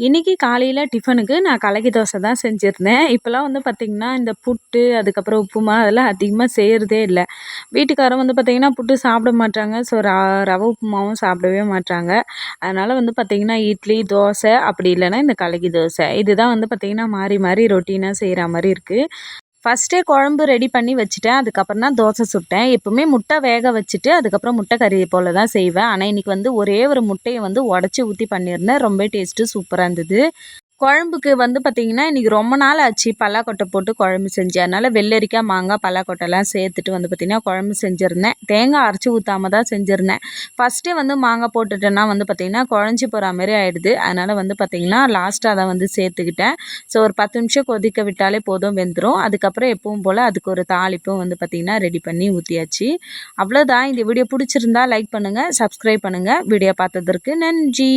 இன்றைக்கி காலையில் டிஃபனுக்கு நான் கலக்கி தோசை தான் செஞ்சுருந்தேன். இப்போல்லாம் வந்து பார்த்திங்கன்னா இந்த புட்டு அதுக்கப்புறம் உப்புமா அதெல்லாம் அதிகமாக செய்கிறதே இல்லை. வீட்டுக்காரரும் வந்து பார்த்திங்கன்னா புட்டு சாப்பிட மாட்டாங்க. ஸோ ர ரவை உப்புமாவும் சாப்பிடவே மாட்டாங்க. அதனால் வந்து பார்த்திங்கன்னா இட்லி தோசை அப்படி இல்லைன்னா இந்த கலக்கி தோசை. இதுதான் வந்து பார்த்திங்கன்னா மாறி மாறி ரொட்டீனாக செய்கிற மாதிரி இருக்குது ஃபஸ்ட்டே குழம்பு ரெடி பண்ணி வச்சுட்டேன். அதுக்கப்புறம் தான் தோசை சுட்டேன். எப்போவுமே முட்டை வேக வச்சுட்டு அதுக்கப்புறம் முட்டை கறி போல் தான் செய்வேன். ஆனால் இன்றைக்கி வந்து ஒரே ஒரு முட்டையை வந்து உடச்சி ஊற்றி பண்ணியிருந்தேன். ரொம்ப டேஸ்ட்டு சூப்பராக இருந்தது. குழம்புக்கு வந்து பார்த்திங்கன்னா இன்றைக்கி ரொம்ப நாள் ஆச்சு பல்லாக்கொட்டை போட்டு குழம்பு செஞ்சேன் அதனால் வெள்ளரிக்காய் மாங்காய் பல்லாக்கொட்டைலாம் சேர்த்துட்டு வந்து பார்த்திங்கன்னா குழம்பு செஞ்சுருந்தேன். தேங்காய் அரைச்சி ஊற்றாம தான் செஞ்சுருந்தேன். ஃபஸ்ட்டே வந்து மாங்காய் போட்டுட்டேன்னா வந்து பார்த்திங்கன்னா குழஞ்சி போகிற மாதிரி ஆகிடுது அதனால் வந்து பார்த்திங்கன்னா லாஸ்ட்டாக அதை வந்து சேர்த்துக்கிட்டேன். ஸோ ஒரு பத்து நிமிஷம் கொதிக்க விட்டாலே போதும் வெந்துடும் அதுக்கப்புறம் எப்பவும் போல் அதுக்கு ஒரு தாளிப்பும் வந்து பார்த்திங்கன்னா ரெடி பண்ணி ஊற்றியாச்சு அவ்வளோதான் இந்த வீடியோ பிடிச்சிருந்தா லைக் பண்ணுங்கள் சப்ஸ்கிரைப் பண்ணுங்கள் வீடியோ பார்த்ததற்கு நன்றி.